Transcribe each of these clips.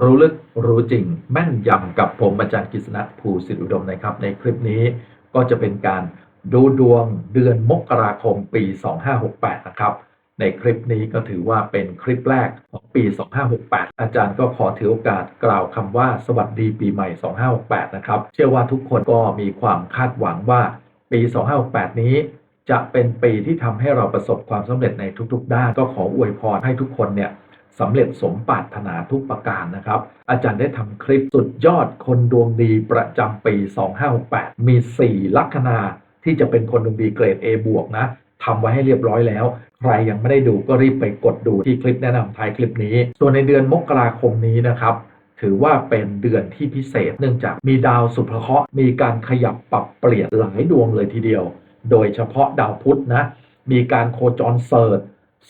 รู้ลึกรู้จริงแม่นยำกับผมอาจารย์กฤษณะภูสิทธิอุดมนะครับ ในคลิปนี้ก็จะเป็นการดูดวงเดือนมกราคมปี 2568 นะครับ ในคลิปนี้ก็ถือว่าเป็นคลิปแรกของปี 2568 อาจารย์ก็ขอถือโอกาสกล่าวคำว่าสวัสดีปีใหม่ 2568 นะครับ เชื่อว่าทุกคนก็มีความคาดหวังว่าปี 2568 นี้จะเป็นปีที่ทำให้เราประสบความสำเร็จในทุกๆ ด้านก็ขออวยพรให้ทุกคนเนี่ย สำเร็จสมปรารถนาทุกประการนะครับ อาจารย์ได้ทำคลิปสุดยอดคนดวงดีประจำปี 2568 มี 4 ลัคนาที่จะเป็นคนดวงดีเกรด A บวกนะทำไว้ให้เรียบร้อยแล้ว ใครยังไม่ได้ดูก็รีบไปกดดูที่คลิปแนะนำท้ายคลิปนี้ ส่วนในเดือนมกราคมนี้นะครับถือว่าเป็นเดือนที่พิเศษ เนื่องจากมีดาวสุภเคราะห์มีการขยับปรับเปลี่ยนหลายดวงเลยทีเดียว โดยเฉพาะดาวพุธนะ มีการโคจรเสิร์ช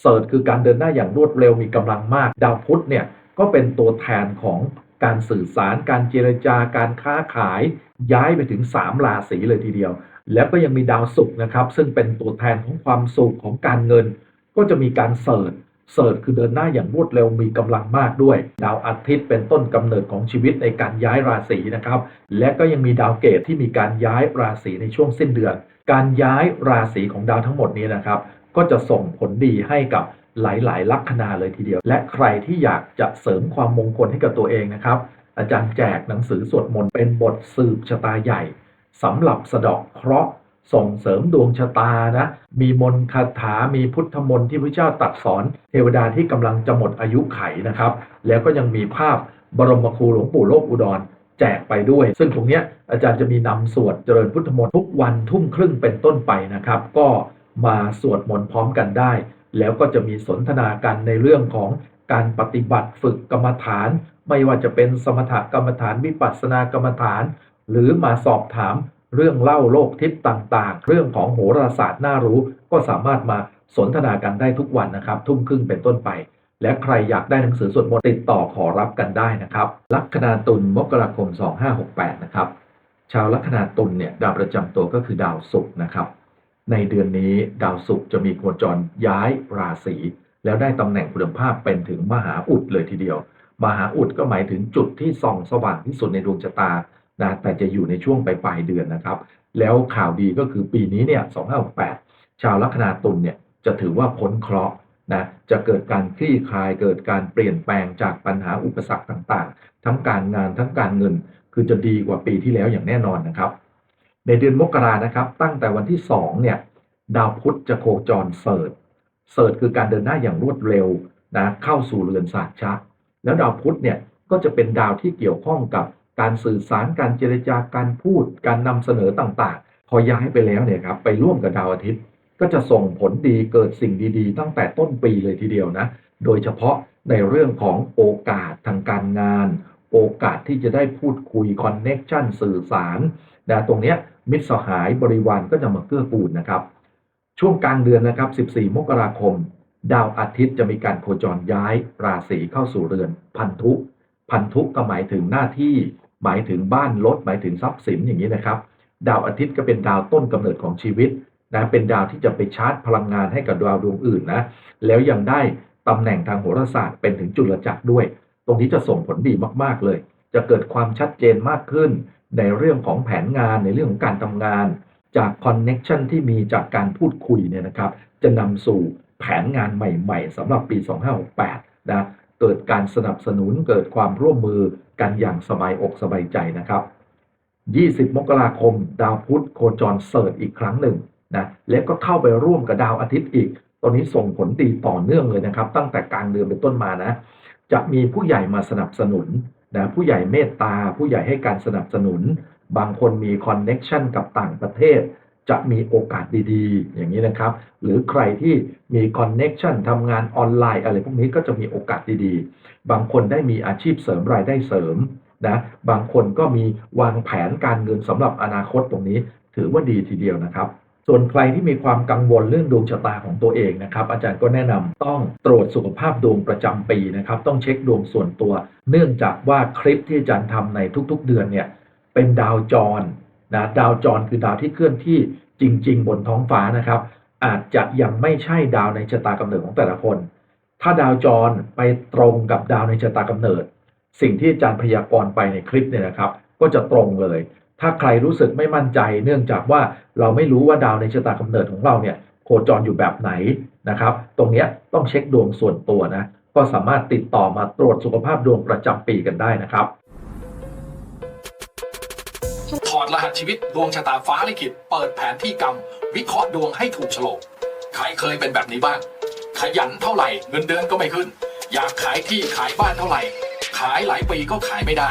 เสิร์ชคือการเดินหน้าอย่างรวดเร็วมีกำลังมาก ดาวพุธเนี่ยก็เป็นตัวแทนของการสื่อสาร การเจรจาการค้าขาย ย้ายไปถึง 3 ราศีเลยทีเดียว แล้วก็ยังมีดาวศุกร์นะครับ ซึ่งเป็นตัวแทนของความสุขของการเงิน ก็จะมีการเสิร์ชเสิร์ชคือเดินหน้าอย่างรวดเร็วมีกำลังมากด้วย ดาวอาทิตย์เป็นต้นกำเนิดของชีวิตในการย้ายราศีนะครับ และก็ยังมีดาวเกตที่มีการย้ายราศีในช่วงสิ้นเดือน การย้ายราศีของดาวทั้งหมดนี้นะครับ ก็จะส่งผลดีให้กับหลาย ๆ ลัคนาเลยทีเดียว และใครที่อยากจะเสริมความมงคลให้กับตัวเองนะครับ อาจารย์แจกหนังสือสวดมนต์เป็นบทสืบชะตาใหญ่สำหรับสะดาะเคราะห์ส่งเสริมดวงชะตานะ มีมนต์คาถา มีพุทธมนต์ที่พระเจ้าตรัดสอน เทวดาที่กำลังจะหมดอายุไขนะครับ แล้วก็ยังมีภาพบรมครูหลวงปู่โลกอุดร แจกไปด้วย ซึ่งตรงเนี้ยอาจารย์จะมีนำสวดเจริญพุทธมนต์ทุกวันทุ่มครึ่งเป็นต้นไปนะครับ ก็ มาสวดมนต์พร้อมกันได้ แล้วก็จะมีสนทนากันในเรื่องของการปฏิบัติฝึกกรรมฐาน ไม่ว่าจะเป็นสมถกรรมฐานวิปัสสนากรรมฐาน หรือมาสอบถามเรื่องเล่าโลกทิศต่างๆ เรื่องของโหราศาสตร์น่ารู้ก็สามารถมาสนทนากันได้ทุกวันนะครับ ทุ่มครึ่งเป็นต้นไป และใครอยากได้หนังสือสวดมนต์ติดต่อขอรับกันได้นะครับ ลัคนาตุลมกราคม 2568 นะครับ ชาวลัคนาตุลเนี่ยดาวประจำตัวก็คือดาวศุกร์นะครับ ในเดือนนี้ดาวศุกร์จะมีโคจรย้ายราศีแล้วได้ตำแหน่งคุณภาพเป็นถึงมหาอุดเลยทีเดียว มหาอุดก็หมายถึงจุดที่ส่องสว่างที่สุดในดวงชะตานะแต่จะอยู่ในช่วงปลายเดือนนะครับ แล้วข่าวดีก็คือปีนี้เนี่ย2568 ชาวลัคนาตุลเนี่ยจะถือว่าพ้นเคราะห์นะจะเกิดการคลี่คลายเกิดการเปลี่ยนแปลงจากปัญหาอุปสรรคต่างๆ ทั้งการงานทั้งการเงิน คือจะดีกว่าปีที่แล้วอย่างแน่นอนนะครับ ในเดือนมกรานะครับ ตั้งแต่วันที่2เนี่ยดาวพุธจะโคจรเสิร์ชเสิร์ชคือการเดินหน้าอย่างรวดเร็วนะเข้าสู่เรือนศาสตร์ชะแล้วดาวพุธเนี่ยก็จะเป็นดาวที่เกี่ยวข้องกับการสื่อสารการเจรจาการพูด การนำเสนอต่างๆ พอย้ายไปแล้วเนี่ยครับไปร่วมกับดาวอาทิตย์ ก็จะส่งผลดีเกิดสิ่งดีๆ ตั้งแต่ต้นปีเลยทีเดียวนะ โดยเฉพาะในเรื่องของโอกาสทางการงาน โอกาสที่จะได้พูดคุยคอนเน็กชันสื่อสารนะตรงเนี้ย มิตรสหายบริวารก็จะมาเกื้อกูลนะครับ ช่วงกลางเดือนนะครับ 14 มกราคม ดาวอาทิตย์จะมีการโคจรย้ายราศีเข้าสู่เรือน พันธุพันธุก็หมายถึงหน้าที่ หมายถึงบ้านรถหมายถึงทรัพย์สินอย่างนี้นะครับ ดาวอาทิตย์ก็เป็นดาวต้นกำเนิดของชีวิตนะเป็นดาวที่จะไปชาร์จพลังงานให้กับดาวดวงอื่นนะแล้วยังได้ตำแหน่งทางโหราศาสตร์เป็นถึงจุลจักรด้วย ตรงนี้จะส่งผลดีมากๆเลย จะเกิดความชัดเจนมากขึ้น ในเรื่องของแผนงานในเรื่องของการทำงาน จากคอนเน็ชันที่มีจากการพูดคุยเนี่ยนะครับ จะนำสู่แผนงานใหม่ๆสำหรับปี 2568 นะเกิดการสนับสนุนเกิดความร่วมมือกันอย่างสบายอกสบายใจนะครับ 20 มกราคม ดาวพุธโคจรเสิร์ชอีกครั้งหนึ่งนะและก็เข้าไปร่วมกับดาวอาทิตย์อีก ตอนนี้ส่งผลดีต่อเนื่องเลยนะครับ ตั้งแต่กลางเดือนเป็นต้นมานะ จะมีผู้ใหญ่มาสนับสนุน นะผู้ใหญ่เมตตา ผู้ใหญ่ให้การสนับสนุน บางคนมีคอนเน็ชันกับต่างประเทศ จะมีโอกาสดีๆ อย่างนี้นะครับ หรือใครที่มีคอนเน็ชันทำงานออนไลน์อะไรพวกนี้ก็จะมีโอกาสดีๆ บางคนได้มีอาชีพเสริมรายได้เสริมนะบางคนก็มีวางแผนการเงินสำหรับอนาคตตรงนี้ ถือว่าดีทีเดียวนะครับ ส่วนใครที่มีความกังวลเรื่องดวงชะตาของตัวเองนะครับอาจารย์ก็แนะนำต้องตรวจสุขภาพดวงประจำปีนะครับต้องเช็คดวงส่วนตัว เนื่องจากว่าคลิปที่อาจารย์ทำในทุกๆ เดือนเนี่ยเป็นดาวจรนะดาวจรคือดาวที่เคลื่อนที่จริง ๆ บนท้องฟ้านะครับ อาจจะยังไม่ใช่ดาวในชะตากำเนิดของแต่ละคน ถ้าดาวจรไปตรงกับดาวในชะตากำเนิด สิ่งที่อาจารย์พยากรณ์ไปในคลิปเนี่ยนะครับ ก็จะตรงเลย ถ้าใครรู้สึกไม่มั่นใจ เนื่องจากว่าเราไม่รู้ว่าดาวในชะตากำเนิดของเราเนี่ยโคจรอยู่แบบไหนนะครับ ตรงนี้ต้องเช็คดวงส่วนตัวนะ ก็สามารถติดต่อมาตรวจสุขภาพดวงประจำปีกันได้นะครับ ถอดรหัสชีวิตดวงชะตาฟ้าลิขิตเปิดแผนที่กรรม วิเคราะห์ดวงให้ถูกโฉลก ใครเคยเป็นแบบนี้บ้าง ขยันเท่าไหร่เงินเดือนก็ไม่ขึ้น อยากขายที่ขายบ้านเท่าไหร่ ขายหลายปีก็ขายไม่ได้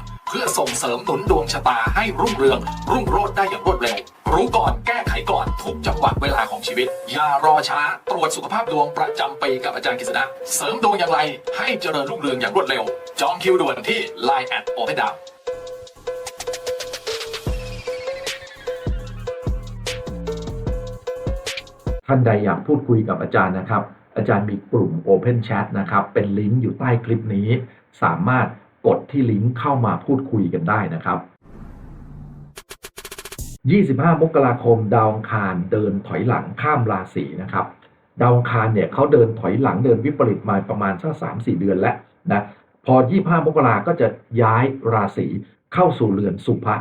พื่อส่งเสริมหนุนดวงชะตาให้รุ่งเรือง รุ่งโรจน์ได้อย่างรวดเร็ว รู้ก่อนแก้ไขก่อนทุกจังหวะเวลาของชีวิต อย่ารอช้า ตรวจสุขภาพดวงประจำปีกับอาจารย์กฤษณะเสริมดวงอย่างไร ให้เจริญรุ่งเรืองอย่างรวดเร็ว จองคิวด่วนที่ Line แอดโอเพนดาวท่านใดอยากพูดคุยกับอาจารย์นะครับ อาจารย์มีกลุ่ม Open Chat นะครับ เป็นลิงก์อยู่ใต้คลิปนี้ สามารถ กดที่ลิงก์เข้ามาพูดคุยกันได้นะครับ 25 มกราคม ดาวอังคารเดินถอยหลังข้ามราศีนะครับ ดาวอังคารเนี่ยเขาเดินถอยหลังเดินวิปริตมาประมาณสัก3-4เดือนแล้วนะพอ 25 มกราก็จะย้ายราศีเข้าสู่เรือนสุภะ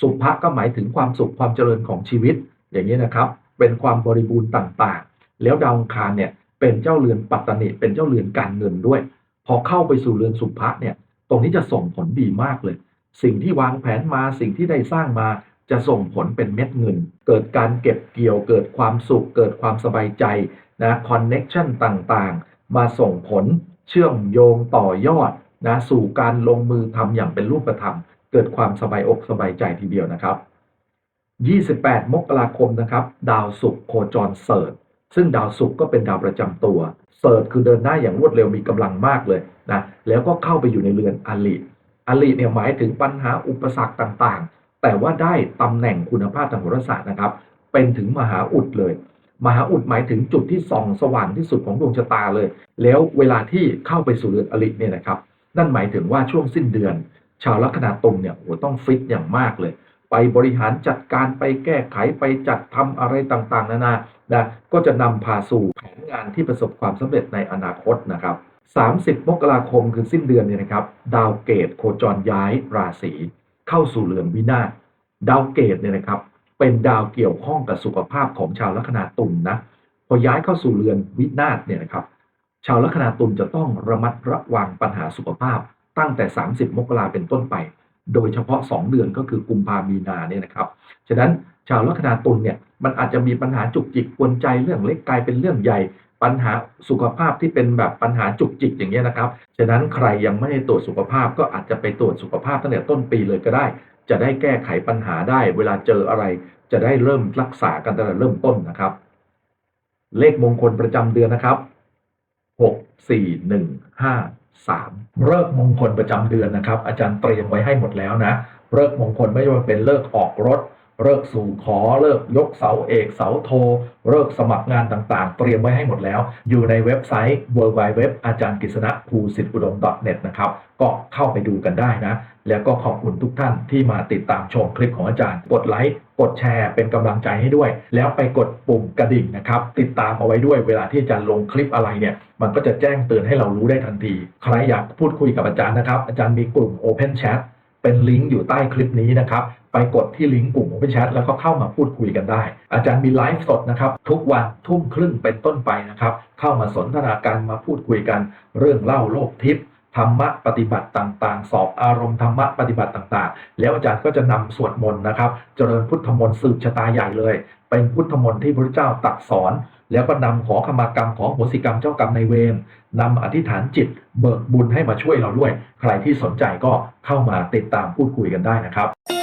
สุภะก็หมายถึงความสุขความเจริญของชีวิต อย่างนี้นะครับ เป็นความบริบูรณ์ต่างๆ แล้วดาวอังคารเนี่ยเป็นเจ้าเรือนปัตตนิเป็นเจ้าเรือนการเงินด้วย พอเข้าไปสู่เรือนสุภะเนี่ย ตรงนี้จะส่งผลดีมากเลย สิ่งที่วางแผนมาสิ่งที่ได้สร้างมาจะส่งผลเป็นเม็ดเงิน เกิดการเก็บเกี่ยว เกิดความสุข เกิดความสบายใจนะคอนเน็ชันต่างๆ มาส่งผลเชื่อมโยงต่อยอดนะสู่การลงมือทำอย่างเป็นรูปธรรม เกิดความสบายอกสบายใจทีเดียวนะครับ 28 มกราคมนะครับ ดาวศุกร์โคจรเสิร์ช ซึ่งดาวศุกร์ก็เป็นดาวประจำตัวเสิร์ชคือเดินหน้าอย่างรวดเร็วมีกำลังมากเลยนะแล้วก็เข้าไปอยู่ในเรือนอลิอลิเนี่ยหมายถึงปัญหาอุปสรรคต่างๆ แต่ว่าได้ตำแหน่งคุณภาพทางโหราศาสตร์นะครับ เป็นถึงมหาอุดเลย มหาอุดหมายถึงจุดที่ส่องสว่างที่สุดของดวงชะตาเลย แล้วเวลาที่เข้าไปสู่เรือนอลิเนี่ยนะครับ นั่นหมายถึงว่าช่วงสิ้นเดือน ชาวลัคนาตุลเนี่ยโอ้โหต้องฟิตอย่างมากเลย ไปบริหารจัดการไปแก้ไขไปจัดทำอะไรต่างๆ นานานะก็จะนำพาสู่แผนงานที่ประสบความสำเร็จในอนาคตนะครับ 30 มกราคมคือสิ้นเดือนเนี่ยนะครับ ดาวเกตโคจรย้ายราศีเข้าสู่เรือนวินาศดาวเกตเนี่ยนะครับ เป็นดาวเกี่ยวข้องกับสุขภาพของชาวลัคนาตุลนะพอย้ายเข้าสู่เรือนวินาศเนี่ยนะครับ ชาวลัคนาตุลจะต้องระมัดระวังปัญหาสุขภาพตั้งแต่ 30 มกราเป็นต้นไป โดยเฉพาะ 2 เดือนก็คือกุมภามีนาเนี่ยนะครับ ฉะนั้นชาวลัคนาตุลเนี่ยมันอาจจะมีปัญหาจุกจิกกวนใจเรื่องเล็กกลายเป็นเรื่องใหญ่ ปัญหาสุขภาพที่เป็นแบบปัญหาจุกจิกอย่างเงี้ยนะครับ ฉะนั้นใครยังไม่ได้ตรวจสุขภาพก็อาจจะไปตรวจสุขภาพตั้งแต่ต้นปีเลยก็ได้ จะได้แก้ไขปัญหาได้ เวลาเจออะไร จะได้เริ่มรักษากันตั้งแต่เริ่มต้นนะครับ เลขมงคลประจำเดือนนะครับหกสี่หนึ่งห้า สามเลิกมงคลประจำเดือนนะครับ อาจารย์เตรียมไว้ให้หมดแล้วนะเลิกมงคลไม่ว่าเป็นเลิกออกรถเลิกสู่ขอเลิกยกเสาเอกเสาโทเลิกสมัครงานต่างๆ เตรียมไว้ให้หมดแล้ว อยู่ในเว็บไซต์ w w w อาจารย์กฤษณะภูสิทธิอุดม .net นะครับ ก็เข้าไปดูกันได้นะ แล้วก็ขอบคุณทุกท่านที่มาติดตามชมคลิปของอาจารย์ กดไลค์ กดแชร์เป็นกำลังใจให้ด้วย แล้วไปกดปุ่มกระดิ่งนะครับ ติดตามเอาไว้ด้วยเวลาที่อาจารย์ลงคลิปอะไรเนี่ย มันก็จะแจ้งเตือนให้เรารู้ได้ทันที ใครอยากพูดคุยกับอาจารย์นะครับ อาจารย์มีกลุ่ม Open Chat เป็นลิงก์อยู่ใต้คลิปนี้นะครับ ไปกดที่ลิงก์กลุ่ม Open Chat แล้วก็เข้ามาพูดคุยกันได้ อาจารย์มีไลฟ์สดนะครับ ทุกวันทุ่มครึ่งเป็นต้นไปนะครับ เข้ามาสนทนาการมาพูดคุยกัน เรื่องเล่าโลกทิพย์ ธรรมะปฏิบัติต่างๆ สอบอารมณ์ธรรมะปฏิบัติต่างๆ แล้วอาจารย์ก็จะนำสวดมนต์นะครับ เจริญพุทธมนต์สืบชะตาใหญ่เลย เป็นพุทธมนต์ที่พระเจ้าตรัสสอน แล้วก็นำขอขมากรรมของโหสิกรรมเจ้ากรรมในเวรนำอธิษฐานจิต เบิกบุญให้มาช่วยเราด้วย ใครที่สนใจก็เข้ามาติดตามพูดคุยกันได้นะครับ